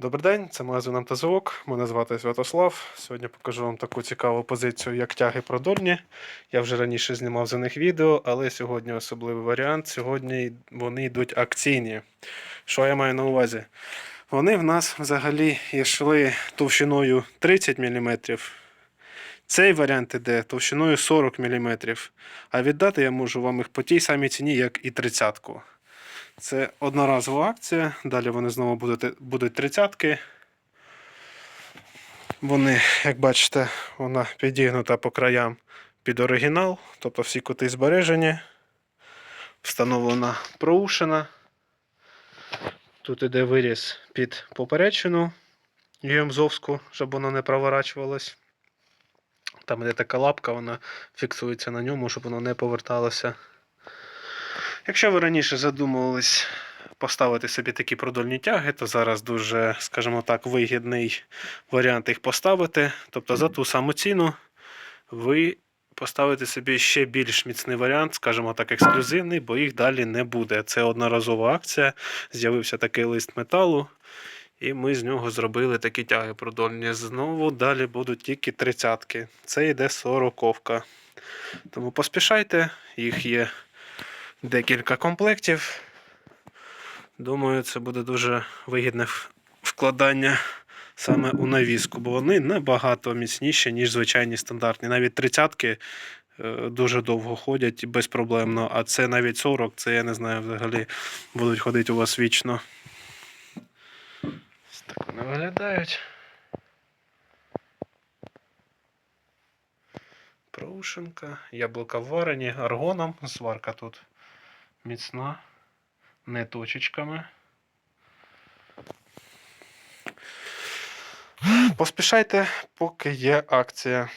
Добрий день, це магазин «Антазовок». Мене звати Святослав. Сьогодні покажу вам таку цікаву позицію, як тяги продольні. Я вже раніше знімав за них відео, але сьогодні особливий варіант. Сьогодні вони йдуть акційні. Що я маю на увазі? Вони в нас взагалі йшли товщиною 30 мм. Цей варіант іде товщиною 40 мм. А віддати я можу вам їх по тій самій ціні, як і 30-ку. Це одноразова акція. Далі вони знову будуть, будуть тридцятки. Вони, як бачите, вона підігнута по краям під оригінал, тобто всі кути збережені. Встановлена проушина. Тут іде виріз під поперечину ЮМЗовську, щоб вона не проворачувалась. Там іде така лапка, вона фіксується на ньому, щоб воно не поверталося. Якщо ви раніше задумувались поставити собі такі продольні тяги, то зараз дуже, скажімо так, вигідний варіант їх поставити. Тобто за ту саму ціну ви поставите собі ще більш міцний варіант, скажімо так, ексклюзивний, бо їх далі не буде. Це одноразова акція. З'явився такий лист металу. І ми з нього зробили такі тяги продольні. Знову далі будуть тільки тридцятки. Це йде сороковка. Тому поспішайте, їх є декілька комплектів. Думаю, це буде дуже вигідне вкладання саме у навіску, бо вони набагато міцніші, ніж звичайні стандартні. Навіть тридцятки е, дуже довго ходять безпроблемно, а це навіть 40, це я не знаю, взагалі будуть ходити у вас вічно. Ось так вони виглядають. Проушенка, яблука варені аргоном, зварка тут міцна, не точечками. Поспішайте, поки є акція.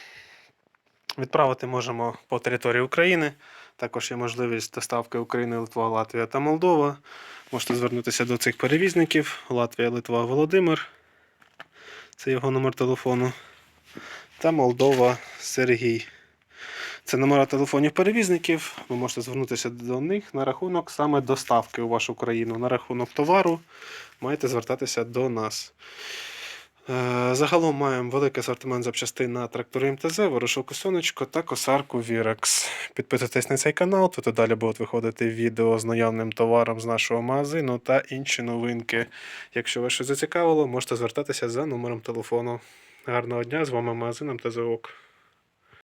Відправити можемо по території України. Також є можливість доставки України, Литва, Латвія та Молдова. Можете звернутися до цих перевізників. Латвія, Литва, Володимир. Це його номер телефону. Та Молдова Сергій. Це номера телефонів перевізників. Ви можете звернутися до них на рахунок саме доставки у вашу країну. На рахунок товару маєте звертатися до нас. Е, Загалом маємо великий асортимент запчастин на трактори МТЗ, ворошилку сонечко та косарку Вірекс. Підписуйтесь на цей канал, тут і далі будуть виходити відео з наявним товаром з нашого магазину та інші новинки. Якщо вас щось зацікавило, можете звертатися за номером телефону. Гарного дня, з вами магазин МТЗ ОК.